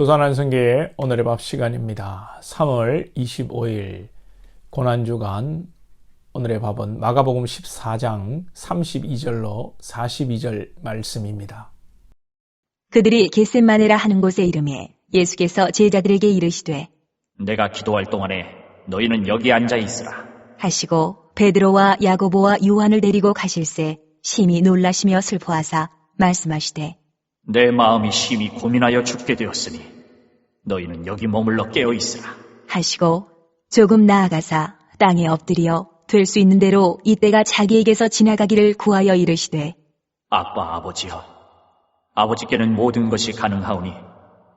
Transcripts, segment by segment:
부산 한성교회 오늘의 밥 시간입니다. 3월 25일 고난주간 오늘의 밥은 마가복음 14장 32절로 42절 말씀입니다. 그들이 겟셋마네라 하는 곳에 이름에 예수께서 제자들에게 이르시되 내가 기도할 동안에 너희는 여기 앉아 있으라. 하시고 베드로와 야고보와 요한을 데리고 가실새 심히 놀라시며 슬퍼하사 말씀하시되 내 마음이 심히 고민하여 죽게 되었으니 너희는 여기 머물러 깨어 있으라. 하시고 조금 나아가사 땅에 엎드려 될 수 있는 대로 이때가 자기에게서 지나가기를 구하여 이르시되 아빠 아버지여, 아버지께는 모든 것이 가능하오니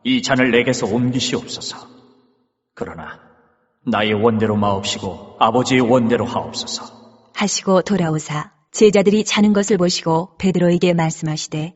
이 잔을 내게서 옮기시옵소서. 그러나 나의 원대로 마옵시고 아버지의 원대로 하옵소서. 하시고 돌아오사 제자들이 자는 것을 보시고 베드로에게 말씀하시되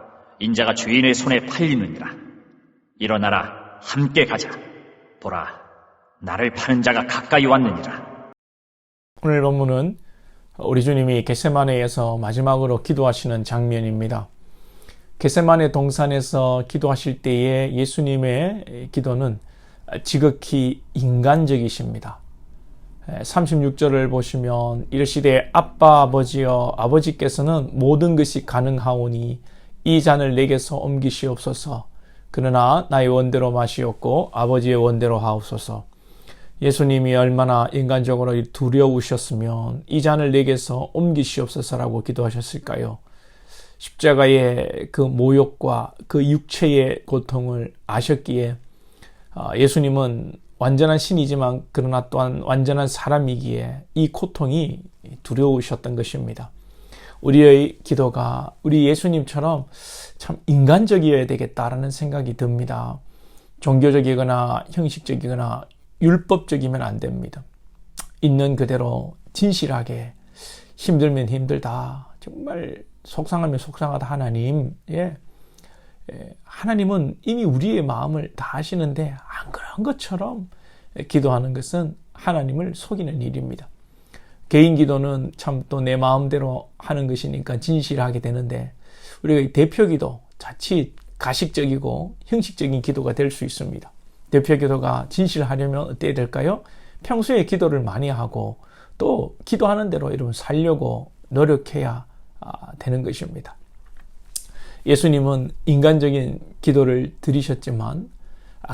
인자가 주인의 손에 팔리느니라. 일어나라, 함께 가자. 보라, 나를 파는 자가 가까이 왔느니라. 오늘 본문은 우리 주님이 겟세마네에서 마지막으로 기도하시는 장면입니다. 겟세마네 동산에서 기도하실 때의 예수님의 기도는 지극히 인간적이십니다. 36절을 보시면 이르시되 아빠 아버지여 아버지께서는 모든 것이 가능하오니 이 잔을 내게서 옮기시옵소서 그러나 나의 원대로 마시옵고 아버지의 원대로 하옵소서 예수님이 얼마나 인간적으로 두려우셨으면 이 잔을 내게서 옮기시옵소서라고 기도하셨을까요? 십자가의 그 모욕과 그 육체의 고통을 아셨기에 아, 예수님은 완전한 신이지만 그러나 또한 완전한 사람이기에 이 고통이 두려우셨던 것입니다. 우리의 기도가 우리 예수님처럼 참 인간적이어야 되겠다라는 생각이 듭니다. 종교적이거나 형식적이거나 율법적이면 안 됩니다. 있는 그대로 진실하게 힘들면 힘들다. 정말 속상하면 속상하다 하나님. 예. 하나님은 이미 우리의 마음을 다 아시는데 안 그런 것처럼 기도하는 것은 하나님을 속이는 일입니다. 개인 기도는 참 또 내 마음대로 하는 것이니까 진실하게 되는데 우리가 대표 기도 자칫 가식적이고 형식적인 기도가 될 수 있습니다. 대표 기도가 진실하려면 어때야 될까요? 평소에 기도를 많이 하고 또 기도하는 대로 여러분 살려고 노력해야 되는 것입니다. 예수님은 인간적인 기도를 드리셨지만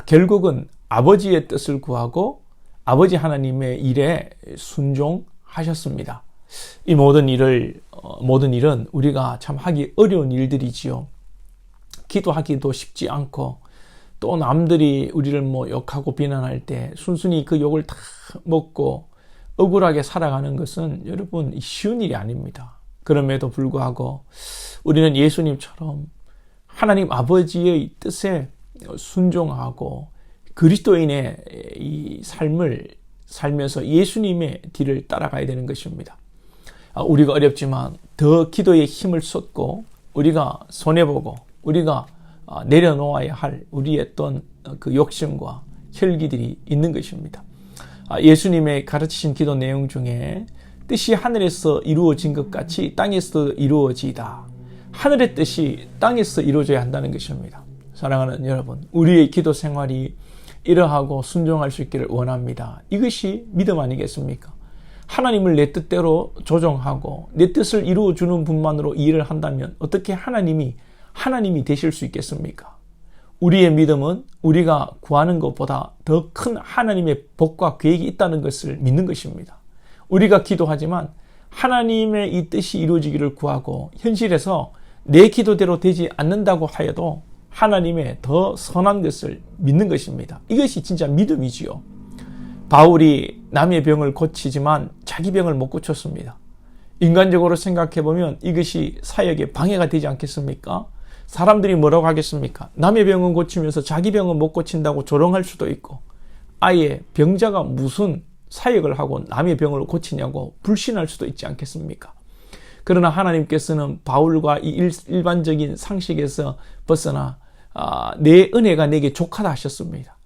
결국은 아버지의 뜻을 구하고 아버지 하나님의 일에 순종 하셨습니다. 이 모든 일을 모든 일은 우리가 참 하기 어려운 일들이지요. 기도하기도 쉽지 않고 또 남들이 우리를 뭐 욕하고 비난할 때 순순히 그 욕을 다 먹고 억울하게 살아가는 것은 여러분 쉬운 일이 아닙니다. 그럼에도 불구하고 우리는 예수님처럼 하나님 아버지의 뜻에 순종하고 그리스도인의 이 삶을 살면서 예수님의 뒤를 따라가야 되는 것입니다. 아, 우리가 어렵지만 더 기도에 힘을 쏟고 우리가 손해보고 우리가 아, 내려놓아야 할 우리의 어떤 그 욕심과 혈기들이 있는 것입니다. 아, 예수님의 가르치신 기도 내용 중에 뜻이 하늘에서 이루어진 것 같이 땅에서 이루어지다. 하늘의 뜻이 땅에서 이루어져야 한다는 것입니다. 사랑하는 여러분, 우리의 기도 생활이 이러하고 순종할 수 있기를 원합니다. 이것이 믿음 아니겠습니까? 하나님을 내 뜻대로 조정하고 내 뜻을 이루어 주는 분만으로 일을 한다면 어떻게 하나님이 하나님이 되실 수 있겠습니까? 우리의 믿음은 우리가 구하는 것보다 더 큰 하나님의 복과 계획이 있다는 것을 믿는 것입니다. 우리가 기도하지만 하나님의 이 뜻이 이루어지기를 구하고 현실에서 내 기도대로 되지 않는다고 하여도 하나님의 더 선한 것을 믿는 것입니다. 이것이 진짜 믿음이지요. 바울이 남의 병을 고치지만 자기 병을 못 고쳤습니다. 인간적으로 생각해 보면 이것이 사역에 방해가 되지 않겠습니까? 사람들이 뭐라고 하겠습니까? 남의 병은 고치면서 자기 병은 못 고친다고 조롱할 수도 있고 아예 병자가 무슨 사역을 하고 남의 병을 고치냐고 불신할 수도 있지 않겠습니까? 그러나 하나님께서는 바울과 이 일, 일반적인 상식에서 벗어나 아, 내 은혜가 내게 족하다 하셨습니다.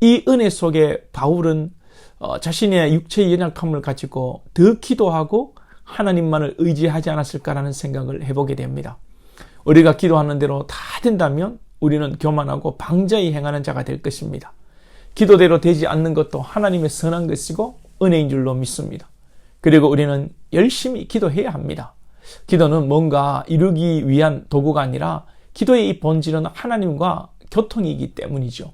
이 은혜 속에 바울은 어, 자신의 육체의 연약함을 가지고 더 기도하고 하나님만을 의지하지 않았을까라는 생각을 해보게 됩니다. 우리가 기도하는 대로 다 된다면 우리는 교만하고 방자히 행하는 자가 될 것입니다. 기도대로 되지 않는 것도 하나님의 선한 것이고 은혜인 줄로 믿습니다. 그리고 우리는 열심히 기도해야 합니다. 기도는 뭔가 이루기 위한 도구가 아니라 기도의 이 본질은 하나님과 교통이기 때문이죠.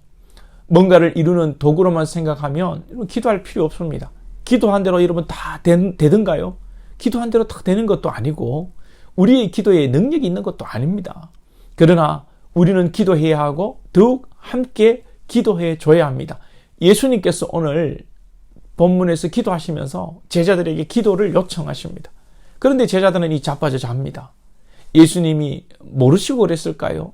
뭔가를 이루는 도구로만 생각하면 기도할 필요 없습니다. 기도한 대로 여러분 다 된, 되든가요? 기도한 대로 다 되는 것도 아니고 우리의 기도에 능력이 있는 것도 아닙니다. 그러나 우리는 기도해야 하고 더욱 함께 기도해 줘야 합니다. 예수님께서 오늘 본문에서 기도하시면서 제자들에게 기도를 요청하십니다. 그런데 제자들은 이 자빠져 잡니다. 예수님이 모르시고 그랬을까요?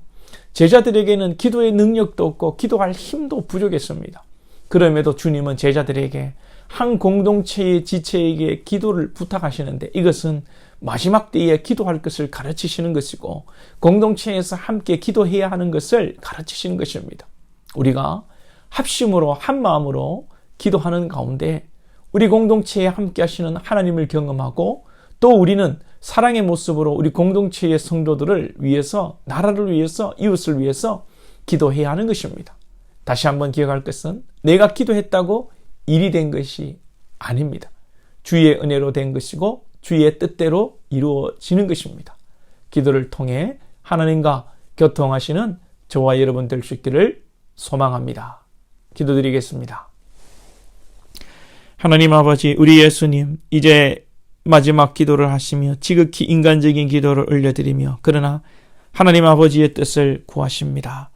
제자들에게는 기도의 능력도 없고 기도할 힘도 부족했습니다. 그럼에도 주님은 제자들에게 한 공동체의 지체에게 기도를 부탁하시는데 이것은 마지막 때에 기도할 것을 가르치시는 것이고 공동체에서 함께 기도해야 하는 것을 가르치시는 것입니다. 우리가 합심으로 한 마음으로 기도하는 가운데 우리 공동체에 함께 하시는 하나님을 경험하고 또 우리는 사랑의 모습으로 우리 공동체의 성도들을 위해서 나라를 위해서 이웃을 위해서 기도해야 하는 것입니다. 다시 한번 기억할 것은 내가 기도했다고 일이 된 것이 아닙니다. 주의 은혜로 된 것이고 주의 뜻대로 이루어지는 것입니다. 기도를 통해 하나님과 교통하시는 저와 여러분 될 수 있기를 소망합니다. 기도드리겠습니다. 하나님 아버지, 우리 예수님, 이제 마지막 기도를 하시며 지극히 인간적인 기도를 올려드리며 그러나 하나님 아버지의 뜻을 구하십니다.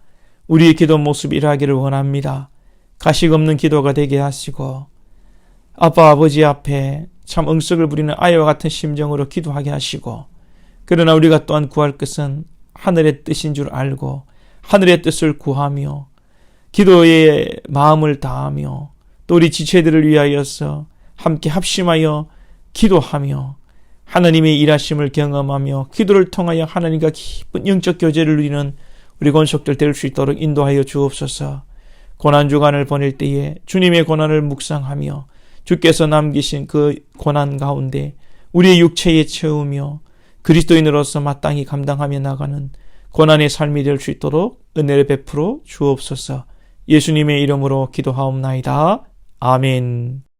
우리의 기도 모습이 일하기를 원합니다. 가식 없는 기도가 되게 하시고 아빠 아버지 앞에 참 응석을 부리는 아이와 같은 심정으로 기도하게 하시고 그러나 우리가 또한 구할 것은 하늘의 뜻인 줄 알고 하늘의 뜻을 구하며 기도에 마음을 다하며 또 우리 지체들을 위하여서 함께 합심하여 기도하며 하나님의 일하심을 경험하며 기도를 통하여 하나님과 깊은 영적 교제를 누리는 우리 권속들 될 수 있도록 인도하여 주옵소서. 고난 주간을 보낼 때에 주님의 고난을 묵상하며 주께서 남기신 그 고난 가운데 우리의 육체에 채우며 그리스도인으로서 마땅히 감당하며 나가는 고난의 삶이 될 수 있도록 은혜를 베풀어 주옵소서. 예수님의 이름으로 기도하옵나이다. 아멘.